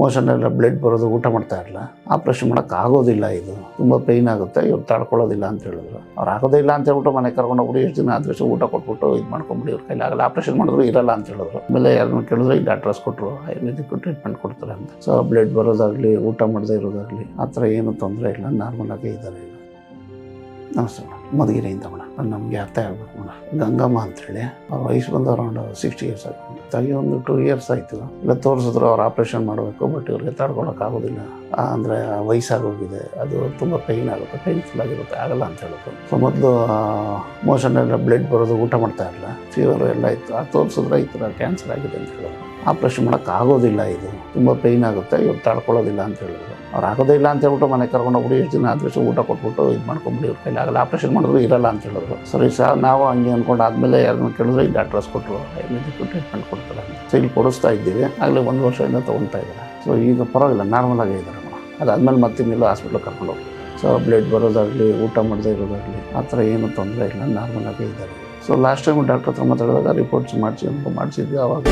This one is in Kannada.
ಮೋಷನ್ ಬ್ಲಡ್ ಬರೋದು, ಊಟ ಮಾಡ್ತಾ ಇರಲಿಲ್ಲ ಆಪ್ರೇಷನ್ ಮಾಡೋಕ್ಕೆ ಆಗೋದಿಲ್ಲ ಇದು. ತುಂಬ ಪೇಯ್ನ್ ಆಗುತ್ತೆ, ಇವ್ರು ತಾಡ್ಕೊಳ್ಳೋದಿಲ್ಲ ಅಂತ ಹೇಳಿದ್ರು. ಅವ್ರು ಆಗೋದೇ ಇಲ್ಲ ಅಂತ ಹೇಳ್ಬಿಟ್ಟು ಮನೆ ಕರ್ಕೊಂಡು ಹೋಗ್ಬಿಟ್ಟು ಎಷ್ಟು ದಿನ ಆದಷ್ಟು ಊಟ ಕೊಟ್ಬಿಟ್ಟು ಇದು ಮಾಡ್ಕೊಂಬಿಡಿ ಇವ್ರ ಕೈಲಿ ಆಗಲ್ಲ. ಆಪ್ರೇಷನ್ ಮಾಡಿದ್ರು ಇರಲ್ಲ ಅಂತ ಹೇಳಿದ್ರು. ಆಮೇಲೆ ಯಾರನ್ನ ಕೇಳಿದ್ರು ಇಲ್ಲಿ ಅಡ್ರೆಸ್ ಕೊಟ್ಟರು ಆಯುರ್ವೇದಿಕ್ ಟ್ರೀಟ್ಮೆಂಟ್ ಕೊಡ್ತಾರೆ ಅಂತ. ಸೊ ಬ್ಲಡ್ ಬರೋದಾಗಲಿ, ಊಟ ಮಾಡದೇ ಇರೋದಾಗಲಿ, ಆ ಥರ ಏನು ತೊಂದರೆ ಇಲ್ಲ. ನಾರ್ಮಲ್ ಆಗೇ ಇದ್ದಾರೆ ಈಗ. ಮೇಡಮ್ ಮಧುಗಿರಿಯಿಂದ ಮೇಡಮ್ ನಮಗೆ ಅರ್ಥ ಆಗ್ಬೇಕು ಅಣ್ಣ ಗಂಗಮ್ಮ ಅಂತೇಳಿ ಅವ್ರ ವಯಸ್ಸು ಬಂದು ಅರೌಂಡ್ ಸಿಕ್ಸ್ಟಿ ಇಯರ್ಸ್ ಆಯ್ತು. ತಾಯಿ ಒಂದು ಟೂ ಇಯರ್ಸ್ ಆಯಿತು. ಇಲ್ಲ, ತೋರಿಸಿದ್ರು ಅವ್ರು ಆಪ್ರೇಷನ್ ಮಾಡಬೇಕು ಬಟ್ ಇವ್ರಿಗೆ ತಡ್ಕೊಳಕ್ಕಾಗೋದಿಲ್ಲ ಅಂದರೆ ವಯಸ್ಸಾಗೋಗಿದೆ ಅದು ತುಂಬ ಪೈನ್ ಆಗುತ್ತೆ ಪೈನ್ಫುಲ್ ಆಗಿರುತ್ತೆ, ಆಗಲ್ಲ ಅಂತ ಹೇಳಿದ್ರು ಸೊ ಮೊದಲು ಮೋಷನ್ ಎಲ್ಲ ಬ್ಲಡ್ ಬರೋದು, ಊಟ ಮಾಡ್ತಾ ಇರಲಿಲ್ಲ. ಫೀವರ್ ಎಲ್ಲ ಇತ್ತು. ಆ, ತೋರಿಸಿದ್ರೆ ಈ ಥರ ಕ್ಯಾನ್ಸರ್ ಆಗಿದೆ ಅಂತ ಹೇಳಿದ್ರು. ಆಪ್ರೇಷನ್ ಮಾಡೋಕ್ಕಾಗೋದಿಲ್ಲ ಇದು. ತುಂಬ ಪೈನ್ ಆಗುತ್ತೆ, ಇವ್ರು ತಡ್ಕೊಳ್ಳೋದಿಲ್ಲ ಅಂತ ಹೇಳಿದ್ರು. ಅವ್ರು ಆಗೋದೇ ಇಲ್ಲ ಅಂತ ಹೇಳ್ಬಿಟ್ಟು ಮನೆ ಕರ್ಕೊಂಡು ಹೋಗ್ಬಿಡಿ ಎಷ್ಟು ದಿನ ಆದಷ್ಟು ಊಟ ಕೊಟ್ಬಿಟ್ಟು ಇದು ಮಾಡ್ಕೊಂಬಿಡಿ ಕೈಲಿ ಆಗಲ್ಲ. ಆಪ್ರೇಷನ್ ಮಾಡಿದ್ರು ಇರಲ್ಲ ಅಂತ ಹೇಳಿದ್ರು. ಸರಿ ಸರ್, ನಾವು ಹಂಗೆ ಅಂದ್ಕೊಂಡು ಆದಮೇಲೆ ಯಾರನ್ನ ಕೇಳಿದ್ರೆ ಇಲ್ಲಿ ಅಡ್ರೆಸ್ ಕೊಟ್ಟರು ಇದಕ್ಕೆ ಟ್ರೀಟ್ಮೆಂಟ್ ಕೊಡ್ತಾರೆ ಸೊ ಇಲ್ಲಿ ಕೊಡಿಸ್ತಾ ಇದ್ದೀವಿ. ಆಗಲೇ ಒಂದು ವರ್ಷದಿಂದ ತೊಗೊಳ್ತಾ ಇದ್ದಾರೆ. ಸೊ ಈಗ ಪರವಾಗಿಲ್ಲ ನಾರ್ಮಲ್ ಆಗೇ ಇದ್ದಾರೆ ಅದಾದಮೇಲೆ ಮತ್ತೆ ಇನ್ನೆಲ್ಲೋ ಹಾಸ್ಪಿಟ್ಲಿಗೆ ಕರ್ಕೊಂಡು ಹೋಗ್ತೀವಿ ಸೊ ಬ್ಲಡ್ ಬರೋದಾಗಲಿ, ಊಟ ಮಾಡದೇ ಇರೋದಾಗಲಿ, ಆ ಥರ ಏನು ತೊಂದರೆ ಇಲ್ಲ ನಾರ್ಮಲ್ ಆಗೇ ಇದ್ದಾರೆ. ಸೊ ಲಾಸ್ಟ್ ಟೈಮ್ ಡಾಕ್ಟ್ರ್ ಹತ್ರ ಮಾತಾಡಿದಾಗ ರಿಪೋರ್ಟ್ಸ್ ಮಾಡಿಸಿ ಮಾಡಿಸಿದ್ವಿ ಆವಾಗ